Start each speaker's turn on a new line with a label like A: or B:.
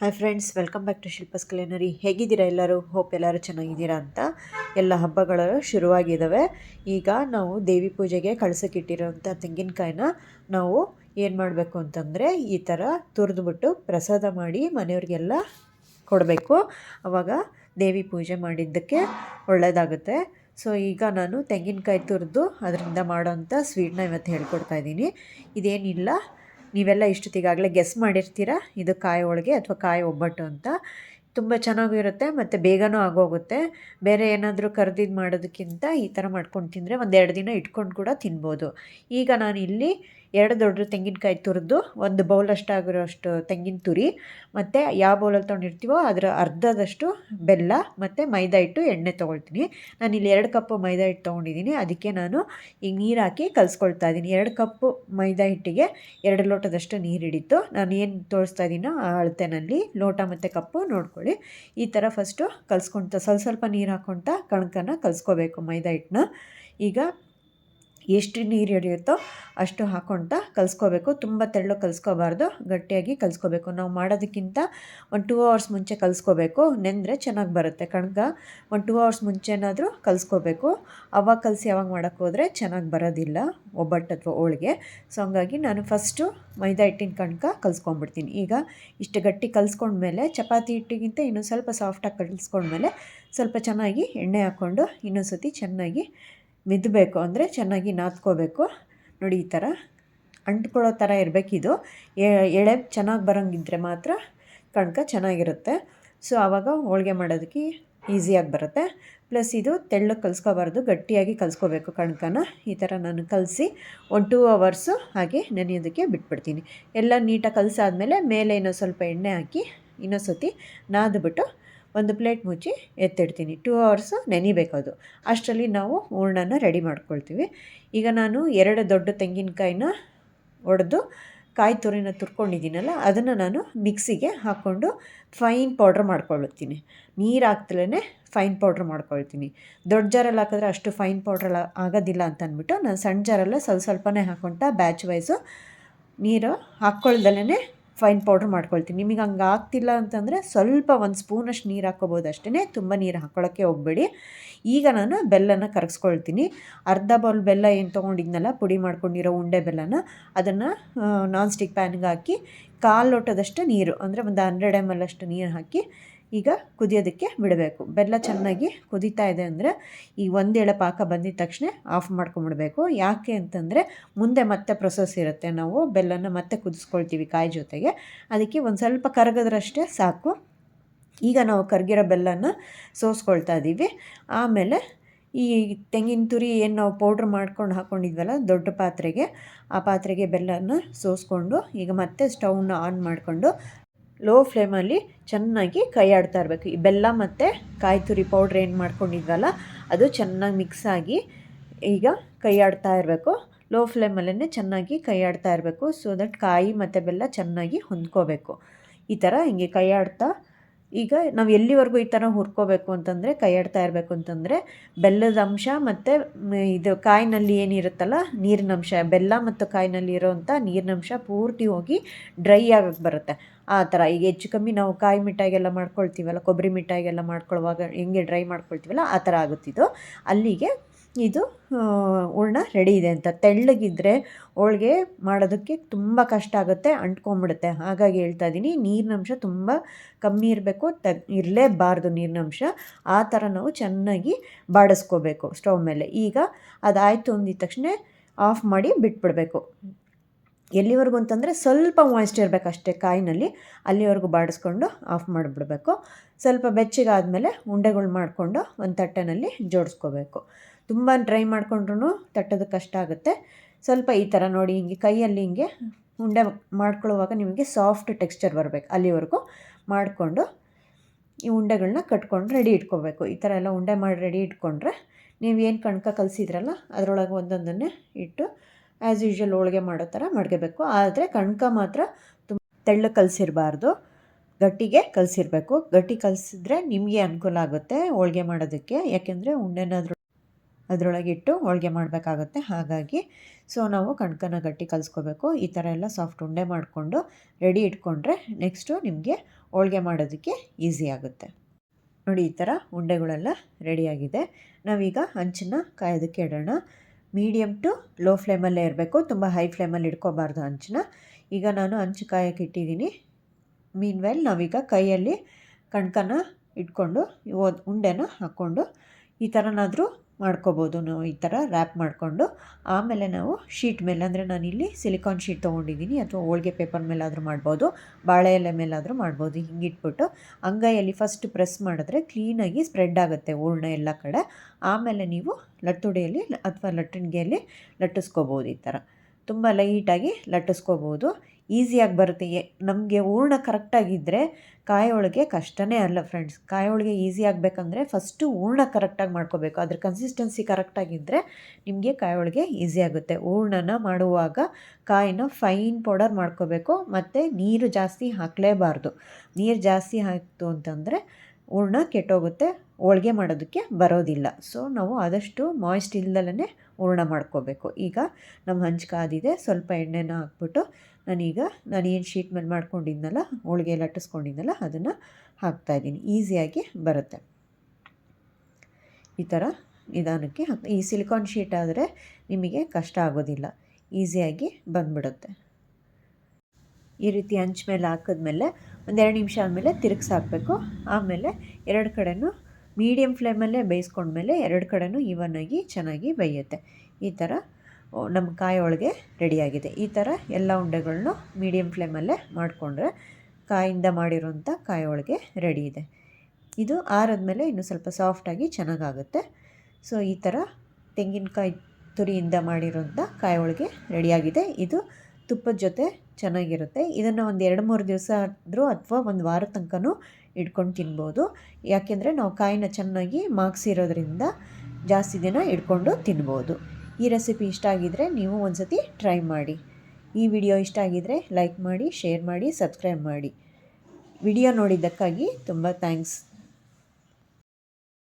A: Hi friends welcome back to Shilpa's culinary ಹೇಗಿದ್ದೀರಾ ಎಲ್ಲರೂ? Hope ಎಲ್ಲರೂ ಚೆನ್ನಾಗಿದ್ದೀರಾ ಅಂತ ಎಲ್ಲ ಹಬ್ಬಗಳು ಶುರುವಾಗಿದ್ದಾವೆ ಈಗ ನಾವು ದೇವಿ ಪೂಜೆಗೆ ಕಳ್ಸೋಕ್ಕಿಟ್ಟಿರೋಂಥ ತೆಂಗಿನಕಾಯಿನ ನಾವು ಏನು ಮಾಡಬೇಕು ಅಂತಂದರೆ ಈ ಥರ ತುರಿದ್ಬಿಟ್ಟು ಪ್ರಸಾದ ಮಾಡಿ ಮನೆಯವ್ರಿಗೆಲ್ಲ ಕೊಡಬೇಕು. ಆವಾಗ ದೇವಿ ಪೂಜೆ ಮಾಡಿದ್ದಕ್ಕೆ ಒಳ್ಳೆಯದಾಗುತ್ತೆ ಸೊ ಈಗ ನಾನು ತೆಂಗಿನಕಾಯಿ ತುರಿದು ಅದರಿಂದ ಮಾಡೋಂಥ ಸ್ವೀಟ್ನ ಇವತ್ತು ಹೇಳ್ಕೊಡ್ತಾ ಇದ್ದೀನಿ. ಇದೇನಿಲ್ಲ ನೀವೆಲ್ಲ ಇಷ್ಟೊತ್ತಿಗಾಗಲೇ ಗೆಸ್ ಮಾಡಿರ್ತೀರಾ? ಇದು ಕಾಯಿ ಹೋಳಿಗೆ ಅಥವಾ ಕಾಯಿ ಒಬ್ಬಟ್ಟು ಅಂತ. ತುಂಬ ಚೆನ್ನಾಗಿರುತ್ತೆ ಮತ್ತು ಬೇಗನೂ ಆಗೋಗುತ್ತೆ. ಬೇರೆ ಏನಾದರೂ ಕರ್ದಿದ್ದು ಮಾಡೋದಕ್ಕಿಂತ ಈ ಥರ ಮಾಡ್ಕೊಂಡು ತಿಂದರೆ ಒಂದೆರಡು ದಿನ ಇಟ್ಕೊಂಡು ಕೂಡ ತಿನ್ಬೋದು. ಈಗ ನಾನು ಇಲ್ಲಿ ಎರಡು ದೊಡ್ಡ ತೆಂಗಿನಕಾಯಿ ತುರಿದು ಒಂದು ಬೌಲಷ್ಟು ಆಗಿರೋಷ್ಟು ತೆಂಗಿನ ತುರಿ, ಮತ್ತು ಯಾವ ಬೌಲಲ್ಲಿ ತೊಗೊಂಡಿರ್ತೀವೋ ಅದರ ಅರ್ಧದಷ್ಟು ಬೆಲ್ಲ ಮತ್ತು ಮೈದಾ ಹಿಟ್ಟು ಎಣ್ಣೆ ತೊಗೊಳ್ತೀನಿ. ನಾನು ಇಲ್ಲಿ ಎರಡು ಕಪ್ಪು ಮೈದಾ ಹಿಟ್ಟು ತೊಗೊಂಡಿದ್ದೀನಿ. ಅದಕ್ಕೆ ನಾನು ಈಗ ನೀರು ಹಾಕಿ ಕಲಿಸ್ಕೊಳ್ತಾ ಇದ್ದೀನಿ. ಎರಡು ಕಪ್ಪು ಮೈದಾ ಹಿಟ್ಟಿಗೆ ಎರಡು ಲೋಟದಷ್ಟು ನೀರು ಹಿಡಿತು ನಾನು ಏನು ತೋರಿಸ್ತಾ ಇದ್ದೀನೋ ಆ ಅಳತೆನಲ್ಲಿ ಲೋಟ ಮತ್ತು ಕಪ್ಪು ನೋಡ್ಕೊಳ್ಳಿ. ಈ ಥರ ಫಸ್ಟು ಕಲಿಸ್ಕೊಳ್ತಾ ಸ್ವಲ್ಪ ಸ್ವಲ್ಪ ನೀರು ಹಾಕ್ಕೊಳ್ತಾ ಕಣಕನ್ನು ಕಲಿಸ್ಕೋಬೇಕು ಮೈದಾ ಹಿಟ್ಟನ್ನ. ಈಗ ಎಷ್ಟು ನೀರು ಹಿಡಿಯುತ್ತೋ ಅಷ್ಟು ಹಾಕ್ಕೊಳ್ತಾ ಕಲಿಸ್ಕೋಬೇಕು. ತುಂಬ ತೆಳ್ಳು ಕಲಿಸ್ಕೋಬಾರ್ದು. ಗಟ್ಟಿಯಾಗಿ ಕಲಿಸ್ಕೋಬೇಕು. ನಾವು ಮಾಡೋದಕ್ಕಿಂತ ಒಂದು ಟೂ ಅವರ್ಸ್ ಮುಂಚೆ ಕಲಿಸ್ಕೋಬೇಕು. ನೆಂದರೆ ಚೆನ್ನಾಗಿ ಬರುತ್ತೆ. ಕಣಕ ಒಂದು ಟೂ ಅವರ್ಸ್ ಮುಂಚೆನಾದರೂ ಕಲಿಸ್ಕೋಬೇಕು. ಅವಾಗ ಕಲಸಿ ಯಾವಾಗ ಮಾಡೋಕ್ಕೆ ಹೋದರೆ ಚೆನ್ನಾಗಿ ಬರೋದಿಲ್ಲ ಒಬ್ಬಟ್ಟು ಅಥವಾ ಹೋಳಿಗೆ. ಸೊ ಹಂಗಾಗಿ ನಾನು ಫಸ್ಟು ಮೈದಾ ಹಿಟ್ಟಿನ ಕಣಕ ಕಲಿಸ್ಕೊಂಡ್ಬಿಡ್ತೀನಿ. ಈಗ ಇಷ್ಟು ಗಟ್ಟಿ ಕಲಿಸ್ಕೊಂಡ್ಮೇಲೆ ಚಪಾತಿ ಹಿಟ್ಟಿಗಿಂತ ಇನ್ನೂ ಸ್ವಲ್ಪ ಸಾಫ್ಟಾಗಿ ಕಲಿಸ್ಕೊಂಡ್ಮೇಲೆ ಸ್ವಲ್ಪ ಚೆನ್ನಾಗಿ ಎಣ್ಣೆ ಹಾಕ್ಕೊಂಡು ಇನ್ನೊಂದು ಸತಿ ಚೆನ್ನಾಗಿ ಮಿದ್ದಬೇಕು ಅಂದರೆ ಚೆನ್ನಾಗಿ ನಾದ್ಕೋಬೇಕು. ನೋಡಿ ಈ ಥರ ಅಂಟ್ಕೊಳ್ಳೋ ಥರ ಇರಬೇಕಿದು. ಎಳೆ ಚೆನ್ನಾಗಿ ಬರೋಂಗಿದ್ರೆ ಮಾತ್ರ ಕಣ್ಕ ಚೆನ್ನಾಗಿರುತ್ತೆ. ಸೊ ಆವಾಗ ಹೋಳಿಗೆ ಮಾಡೋದಕ್ಕೆ ಈಸಿಯಾಗಿ ಬರುತ್ತೆ. ಪ್ಲಸ್ ಇದು ತೆಳ್ಳಗೆ ಕಲಿಸ್ಕೋಬಾರ್ದು, ಗಟ್ಟಿಯಾಗಿ ಕಲಿಸ್ಕೋಬೇಕು ಕಣ್ಕನ. ಈ ಥರ ನಾನು ಕಲಸಿ ಒನ್ ಟೂ ಅವರ್ಸು ಹಾಗೆ ನೆನೆಯೋದಕ್ಕೆ ಬಿಟ್ಬಿಡ್ತೀನಿ. ಎಲ್ಲ ನೀಟಾಗಿ ಕಲಸಾದ್ಮೇಲೆ ಮೇಲೆ ಇನ್ನೊಂದು ಸ್ವಲ್ಪ ಎಣ್ಣೆ ಹಾಕಿ ಇನ್ನೊಂದು ಸತಿ ನಾದ್ಬಿಟ್ಟು ಒಂದು ಪ್ಲೇಟ್ ಮುಚ್ಚಿ ಎತ್ತಿಡ್ತೀನಿ. ಟೂ ಅವರ್ಸು ನೆನಿಬೇಕು ಅದು ಅಷ್ಟರಲ್ಲಿ ನಾವು ಹೂರ್ಣನ ರೆಡಿ ಮಾಡ್ಕೊಳ್ತೀವಿ. ಈಗ ನಾನು ಎರಡು ದೊಡ್ಡ ತೆಂಗಿನಕಾಯಿನ ಒಡೆದು ಕಾಯಿ ತುರಿನ ತುರ್ಕೊಂಡಿದ್ದೀನಲ್ಲ, ಅದನ್ನು ನಾನು ಮಿಕ್ಸಿಗೆ ಹಾಕ್ಕೊಂಡು ಫೈನ್ ಪೌಡ್ರ್ ಮಾಡ್ಕೊಳ್ತೀನಿ. ನೀರು ಹಾಕ್ತಲೇ ಫೈನ್ ಪೌಡ್ರ್ ಮಾಡ್ಕೊಳ್ತೀನಿ. ದೊಡ್ಡ ಜಾರಲ್ಲಿ ಹಾಕಿದ್ರೆ ಅಷ್ಟು ಫೈನ್ ಪೌಡ್ರ್ ಆಗೋದಿಲ್ಲ ಅಂತ ಅಂದ್ಬಿಟ್ಟು ನಾನು ಸಣ್ಣ ಜಾರಲ್ಲೇ ಸ್ವಲ್ಪ ಸ್ವಲ್ಪನೇ ಹಾಕ್ಕೊಳ್ತಾ ಬ್ಯಾಚ್ ವೈಸು ನೀರು ಹಾಕ್ಕೊಳ್ದಲೇ ಫೈನ್ ಪೌಡ್ರ್ ಮಾಡ್ಕೊಳ್ತೀನಿ. ನಿಮಗೆ ಹಂಗೆ ಆಗ್ತಿಲ್ಲ ಅಂತಂದರೆ ಸ್ವಲ್ಪ ಒಂದು ಸ್ಪೂನಷ್ಟು ನೀರು ಹಾಕ್ಕೋಬೋದು ಅಷ್ಟೇ ತುಂಬ ನೀರು ಹಾಕ್ಕೊಳ್ಳೋಕ್ಕೆ ಹೋಗಬೇಡಿ. ಈಗ ನಾನು ಬೆಲ್ಲನ ಕರಗಿಸ್ಕೊಳ್ತೀನಿ. ಅರ್ಧ ಬೌಲ್ ಬೆಲ್ಲ ಏನು ತೊಗೊಂಡಿದ್ನಲ್ಲ, ಪುಡಿ ಮಾಡ್ಕೊಂಡಿರೋ ಉಂಡೆ ಬೆಲ್ಲನ, ಅದನ್ನು ನಾನ್ ಸ್ಟಿಕ್ ಪ್ಯಾನ್ಗೆ ಹಾಕಿ, ಕಾಲು ಲೋಟದಷ್ಟು ನೀರು, ಅಂದರೆ ಒಂದು ಹಂಡ್ರೆಡ್ ಎಂ ಎಲ್ ಅಷ್ಟು ನೀರು ಹಾಕಿ ಈಗ ಕುದಿಯೋದಕ್ಕೆ ಬಿಡಬೇಕು. ಬೆಲ್ಲ ಚೆನ್ನಾಗಿ ಕುದೀತಾ ಇದೆ ಅಂದರೆ ಈ ಒಂದೇಳೆ ಪಾಕ ಬಂದಿದ ತಕ್ಷಣ ಆಫ್ ಮಾಡ್ಕೊಂಬಿಡ್ಬೇಕು. ಯಾಕೆ ಅಂತಂದರೆ ಮುಂದೆ ಮತ್ತೆ ಪ್ರೊಸೆಸ್ ಇರುತ್ತೆ. ನಾವು ಬೆಲ್ಲನ ಮತ್ತೆ ಕುದಿಸ್ಕೊಳ್ತೀವಿ ಕಾಯಿ ಜೊತೆಗೆ. ಅದಕ್ಕೆ ಒಂದು ಸ್ವಲ್ಪ ಕರಗದ್ರಷ್ಟೇ ಸಾಕು. ಈಗ ನಾವು ಕರಗಿರೋ ಬೆಲ್ಲನ ಸೋಸ್ಕೊಳ್ತಾ ಇದ್ದೀವಿ ಆಮೇಲೆ ಈ ತೆಂಗಿನ ತುರಿ ಏನು ನಾವು ಪೌಡ್ರ್ ಮಾಡ್ಕೊಂಡು ಹಾಕ್ಕೊಂಡಿದ್ವಲ್ಲ ದೊಡ್ಡ ಪಾತ್ರೆಗೆ, ಆ ಪಾತ್ರೆಗೆ ಬೆಲ್ಲನ ಸೋಸ್ಕೊಂಡು ಈಗ ಮತ್ತೆ ಸ್ಟವ್ನ ಆನ್ ಮಾಡಿಕೊಂಡು ಲೋ ಫ್ಲೇಮಲ್ಲಿ ಚೆನ್ನಾಗಿ ಕೈ ಆಡ್ತಾ ಇರಬೇಕು. ಈ ಬೆಲ್ಲ ಮತ್ತು ಕಾಯಿ ತುರಿ ಪೌಡ್ರ್ ಏನು ಮಾಡ್ಕೊಂಡಿದ್ವಲ್ಲ, ಅದು ಚೆನ್ನಾಗಿ ಮಿಕ್ಸ್ ಆಗಿ ಈಗ ಕೈ ಆಡ್ತಾ ಇರಬೇಕು ಲೋ ಫ್ಲೇಮಲ್ಲೇ ಚೆನ್ನಾಗಿ ಕೈ ಆಡ್ತಾ ಇರಬೇಕು. ಸೊ ದಟ್ ಕಾಯಿ ಮತ್ತು ಬೆಲ್ಲ ಚೆನ್ನಾಗಿ ಹೊಂದ್ಕೋಬೇಕು. ಈ ಥರ ಹಿಂಗೆ ಕೈ ಆಡ್ತಾ ಈಗ ನಾವು ಎಲ್ಲಿವರೆಗೂ ಈ ಥರ ಹುರ್ಕೋಬೇಕು ಅಂತಂದರೆ ಕೈ ಆಡ್ತಾ ಇರಬೇಕು ಅಂತಂದರೆ ಬೆಲ್ಲದ ಅಂಶ ಮತ್ತು ಇದು ಕಾಯಿನಲ್ಲಿ ಏನಿರುತ್ತಲ್ಲ ನೀರಿನ ಅಂಶ, ಬೆಲ್ಲ ಮತ್ತು ಕಾಯಿನಲ್ಲಿ ಇರೋವಂಥ ನೀರಿನಂಶ ಪೂರ್ತಿ ಹೋಗಿ ಡ್ರೈ ಆಗಕ್ಕೆ ಬರುತ್ತೆ. ಆ ಥರ. ಈಗ ಹೆಚ್ಚು ಕಮ್ಮಿ ನಾವು ಕಾಯಿ ಮಿಠಾಯಿಗೆಲ್ಲ ಮಾಡ್ಕೊಳ್ತೀವಲ್ಲ, ಕೊಬ್ಬರಿ ಮಿಠಾಯಿಗೆಲ್ಲ ಮಾಡ್ಕೊಳ್ಳುವಾಗ ಹೆಂಗೆ ಡ್ರೈ ಮಾಡ್ಕೊಳ್ತೀವಲ್ಲ, ಆ ಥರ ಆಗುತ್ತಿದ್ದು ಅಲ್ಲಿಗೆ ಇದು ಹೂರ್ಣ ರೆಡಿ ಇದೆ ಅಂತ. ತೆಳ್ಳಗಿದ್ದರೆ ಹೋಳಿಗೆ ಮಾಡೋದಕ್ಕೆ ತುಂಬ ಕಷ್ಟ ಆಗುತ್ತೆ ಅಂಟ್ಕೊಂಬಿಡುತ್ತೆ ಹಾಗಾಗಿ ಹೇಳ್ತಾ ಇದ್ದೀನಿ, ನೀರಿನಂಶ ತುಂಬ ಕಮ್ಮಿ ಇರಬೇಕು, ತ, ಇರಲೇಬಾರ್ದು ನೀರಿನಂಶ. ಆ ಥರ ನಾವು ಚೆನ್ನಾಗಿ ಬಾಡಿಸ್ಕೋಬೇಕು ಸ್ಟವ್ ಮೇಲೆ. ಈಗ ಅದಾಯಿತು ಅಂದಿದ ತಕ್ಷಣ ಆಫ್ ಮಾಡಿ ಬಿಟ್ಬಿಡಬೇಕು. ಎಲ್ಲಿವರೆಗೂ ಅಂತಂದರೆ ಸ್ವಲ್ಪ ಮಾಯ್ಸ್ಟ್ ಇರಬೇಕು ಅಷ್ಟೇ ಕಾಯಿನಲ್ಲಿ ಅಲ್ಲಿವರೆಗೂ ಬಾಡಿಸ್ಕೊಂಡು ಆಫ್ ಮಾಡಿಬಿಡಬೇಕು. ಸ್ವಲ್ಪ ಬೆಚ್ಚಗಾದಮೇಲೆ ಉಂಡೆಗಳು ಮಾಡಿಕೊಂಡು ಒಂದು ತಟ್ಟೆನಲ್ಲಿ ಜೋಡಿಸ್ಕೋಬೇಕು. ತುಂಬ ಡ್ರೈ ಮಾಡಿಕೊಂಡ್ರೂ ತಟ್ಟೋದು ಕಷ್ಟ ಆಗುತ್ತೆ. ಸ್ವಲ್ಪ ಈ ಥರ ನೋಡಿ ಹಿಂಗೆ ಕೈಯಲ್ಲಿ ಹಿಂಗೆ ಉಂಡೆ ಮಾಡ್ಕೊಳ್ಳುವಾಗ ನಿಮಗೆ ಸಾಫ್ಟ್ ಟೆಕ್ಸ್ಚರ್ ಬರಬೇಕು ಅಲ್ಲಿವರೆಗೂ ಮಾಡಿಕೊಂಡು ಈ ಉಂಡೆಗಳನ್ನ ಕಟ್ಕೊಂಡು ರೆಡಿ ಇಟ್ಕೋಬೇಕು. ಈ ಥರ ಎಲ್ಲ ಉಂಡೆ ಮಾಡಿ ರೆಡಿ ಇಟ್ಕೊಂಡ್ರೆ ನೀವು ಏನು ಕಣಕ ಕಲಿಸಿದ್ರಲ್ಲ ಅದರೊಳಗೆ ಒಂದೊಂದನ್ನೇ ಇಟ್ಟು ಆ್ಯಸ್ ಯೂಶ್ವಲ್ ಹೋಳಿಗೆ ಮಾಡೋ ಥರ ಮಾಡ್ಕೋಬೇಕು. ಆದರೆ ಕಣ್ಕ ಮಾತ್ರ ತುಂಬ ತೆಳ್ಳಗೆ ಕಲಸಿರಬಾರ್ದು. ಗಟ್ಟಿಗೆ ಕಲಸಿರಬೇಕು. ಗಟ್ಟಿ ಕಲಸಿದ್ರೆ ನಿಮಗೆ ಅನುಕೂಲ ಆಗುತ್ತೆ ಹೋಳಿಗೆ ಮಾಡೋದಕ್ಕೆ. ಯಾಕೆಂದರೆ ಅದರೊಳಗೆ ಅದರೊಳಗಿಟ್ಟು ಹೋಳಿಗೆ ಮಾಡಬೇಕಾಗುತ್ತೆ. ಹಾಗಾಗಿ ಸೊ ನಾವು ಕಣ್ಕನ ಗಟ್ಟಿ ಕಲಿಸ್ಕೋಬೇಕು. ಈ ಥರ ಎಲ್ಲ ಸಾಫ್ಟ್ ಉಂಡೆ ಮಾಡಿಕೊಂಡು ರೆಡಿ ಇಟ್ಕೊಂಡ್ರೆ ನೆಕ್ಸ್ಟು ನಿಮಗೆ ಹೋಳಿಗೆ ಮಾಡೋದಕ್ಕೆ ಈಸಿ ಆಗುತ್ತೆ. ನೋಡಿ ಈ ಥರ ಉಂಡೆಗಳೆಲ್ಲ ರೆಡಿಯಾಗಿದೆ ನಾವೀಗ ಹಂಚನ್ನ ಕಾಯೋದಕ್ಕೆ ಇಡೋಣ. ಮೀಡಿಯಮ್ ಟು ಲೋ ಫ್ಲೇಮಲ್ಲೇ ಇರಬೇಕು. ತುಂಬ ಹೈ ಫ್ಲೇಮಲ್ಲಿ ಇಟ್ಕೋಬಾರ್ದು ಹಂಚನ್ನ ಈಗ ನಾನು ಹಂಚು ಕಾಯಕ್ಕೆ ಇಟ್ಟಿದ್ದೀನಿ. ಮೀನ್ ವೆಲ್ ನಾವೀಗ ಕೈಯಲ್ಲಿ ಕಣ್ಕನ ಇಟ್ಕೊಂಡು ಉಂಡೆನ ಹಾಕ್ಕೊಂಡು, ಈ ಥರನಾದರೂ ಮಾಡ್ಕೋಬೋದು ನಾವು ಈ ಥರ ರ್ಯಾಪ್ ಮಾಡಿಕೊಂಡು ಆಮೇಲೆ ನಾವು ಶೀಟ್ ಮೇಲೆ, ಅಂದರೆ ನಾನಿಲ್ಲಿ ಸಿಲಿಕಾನ್ ಶೀಟ್ ತೊಗೊಂಡಿದ್ದೀನಿ ಅಥವಾ ಹೋಳ್ಗೆ ಪೇಪರ್ ಮೇಲಾದರೂ ಮಾಡ್ಬೋದು, ಬಾಳೆ ಎಲೆ ಮೇಲಾದರೂ ಮಾಡ್ಬೋದು ಹಿಂಗಿಟ್ಬಿಟ್ಟು ಅಂಗೈಯಲ್ಲಿ ಫಸ್ಟ್ ಪ್ರೆಸ್ ಮಾಡಿದ್ರೆ ಕ್ಲೀನಾಗಿ ಸ್ಪ್ರೆಡ್ ಆಗುತ್ತೆ ಹೂರ್ಣ ಎಲ್ಲ ಕಡೆ. ಆಮೇಲೆ ನೀವು ಲಟ್ಟುಡಿಯಲ್ಲಿ, ಅಥವಾ ಲಟ್ಟಣಿಗೆಯಲ್ಲಿ ಲಟ್ಟಿಸ್ಕೋಬೋದು ಈ ಥರ. ತುಂಬ ಲೈಟಾಗಿ ಲಟ್ಟಿಸ್ಕೋಬೋದು. ಈಸಿಯಾಗಿ ಬರುತ್ತೆ. ನಮಗೆ ಹೂರ್ಣ ಕರೆಕ್ಟಾಗಿದ್ದರೆ ಕಾಯೋಳಿಗೆ ಕಷ್ಟವೇ ಅಲ್ಲ ಫ್ರೆಂಡ್ಸ್ ಕಾಯಿ ಹೋಳಿಗೆ ಈಸಿ ಆಗಬೇಕಂದ್ರೆ ಫಸ್ಟು ಹೂರ್ಣ ಕರೆಕ್ಟಾಗಿ ಮಾಡ್ಕೋಬೇಕು. ಅದ್ರ ಕನ್ಸಿಸ್ಟೆನ್ಸಿ ಕರೆಕ್ಟಾಗಿದ್ದರೆ ನಿಮಗೆ ಕಾಯಿ ಹೋಳಿಗೆ ಈಸಿ ಆಗುತ್ತೆ. ಹೂರ್ಣನ ಮಾಡುವಾಗ ಕಾಯಿನ ಫೈನ್ ಪೌಡರ್ ಮಾಡ್ಕೋಬೇಕು. ಮತ್ತು ನೀರು ಜಾಸ್ತಿ ಹಾಕಲೇಬಾರ್ದು. ನೀರು ಜಾಸ್ತಿ ಹಾಕ್ತು ಅಂತಂದರೆ ಹೂರ್ಣ ಕೆಟ್ಟೋಗುತ್ತೆ, ಹೋಳ್ಗೆ ಮಾಡೋದಕ್ಕೆ ಬರೋದಿಲ್ಲ. ಸೊ ನಾವು ಆದಷ್ಟು ಮಾಯ್ಸ್ಟ್ ಇಲ್ದಲೇ ಹೂರ್ಣ ಮಾಡ್ಕೋಬೇಕು. ಈಗ ನಮ್ಮ ಹಂಚ್ಕಾದಿದೆ ಸ್ವಲ್ಪ ಎಣ್ಣೆನ ಹಾಕ್ಬಿಟ್ಟು ನಾನೀಗ ನಾನು ಏನು ಶೀಟ್ ಮೇಲೆ ಮಾಡ್ಕೊಂಡಿದ್ನಲ್ಲ, ಹೋಳಿಗೆ ಲಟ್ಟಿಸ್ಕೊಂಡಿದ್ನಲ್ಲ ಅದನ್ನು ಹಾಕ್ತಾಯಿದ್ದೀನಿ ಈಸಿಯಾಗಿ ಬರುತ್ತೆ. ಈ ಥರ ನಿಧಾನಕ್ಕೆ ಈ ಸಿಲಿಕಾನ್ ಶೀಟ್ ಆದರೆ ನಿಮಗೆ ಕಷ್ಟ ಆಗೋದಿಲ್ಲ. ಈಸಿಯಾಗಿ ಬಂದ್ಬಿಡುತ್ತೆ. ಈ ರೀತಿ ಹಂಚ್ ಮೇಲೆ ಹಾಕಿದ್ಮೇಲೆ ಒಂದೆರಡು ನಿಮಿಷ ಆದಮೇಲೆ ತಿರುಗಿಸಿ ಹಾಕಬೇಕು ಆಮೇಲೆ ಎರಡು ಕಡೆನೂ ಮೀಡಿಯಮ್ ಫ್ಲೇಮಲ್ಲೇ ಬೇಯಿಸ್ಕೊಂಡ್ಮೇಲೆ ಎರಡು ಕಡೆನೂ ಆಗಿ ಚೆನ್ನಾಗಿ ಬೇಯುತ್ತೆ. ಈ ಥರ ನಮ್ಮ ಕಾಯಿ ಒಳಗೆ ರೆಡಿಯಾಗಿದೆ ಈ ಥರ ಎಲ್ಲ ಉಂಡೆಗಳನ್ನೂ ಮೀಡಿಯಮ್ ಫ್ಲೇಮಲ್ಲೇ ಮಾಡಿಕೊಂಡ್ರೆ ಕಾಯಿಂದ ಮಾಡಿರೋಂಥ ಕಾಯಿ ಒಳಗೆ ರೆಡಿ ಇದೆ. ಇದು ಆರದ್ಮೇಲೆ ಇನ್ನೂ ಸ್ವಲ್ಪ ಸಾಫ್ಟಾಗಿ ಚೆನ್ನಾಗಾಗುತ್ತೆ. ಸೊ ಈ ಥರ ತೆಂಗಿನಕಾಯಿ ತುರಿಯಿಂದ ಮಾಡಿರೋಂಥ ಕಾಯಿ ಒಳಗೆ ರೆಡಿಯಾಗಿದೆ ಇದು ತುಪ್ಪದ ಜೊತೆ ಚೆನ್ನಾಗಿರುತ್ತೆ. ಇದನ್ನು ಒಂದು ಎರಡು ಮೂರು ದಿವಸ ಆದರೂ ಅಥವಾ ಒಂದು ವಾರ ತನಕನೂ ಇಟ್ಕೊಂಡು ತಿನ್ಬೋದು. ಯಾಕೆಂದರೆ ನಾವು ಕಾಯಿನ ಚೆನ್ನಾಗಿ ಮಾಗಿಸಿರೋದ್ರಿಂದ ಜಾಸ್ತಿ ದಿನ ಇಟ್ಕೊಂಡು ತಿನ್ಬೋದು. ಈ ರೆಸಿಪಿ ಇಷ್ಟ ಆಗಿದ್ದರೆ ನೀವು ಒಂದು ಸತಿ ಟ್ರೈ ಮಾಡಿ. ಈ ವಿಡಿಯೋ ಇಷ್ಟ ಆಗಿದ್ದರೆ ಲೈಕ್ ಮಾಡಿ, ಶೇರ್ ಮಾಡಿ, ಸಬ್ಸ್ಕ್ರೈಬ್ ಮಾಡಿ. ವಿಡಿಯೋ ನೋಡಿದ್ದಕ್ಕಾಗಿ ತುಂಬ ಥ್ಯಾಂಕ್ಸ್.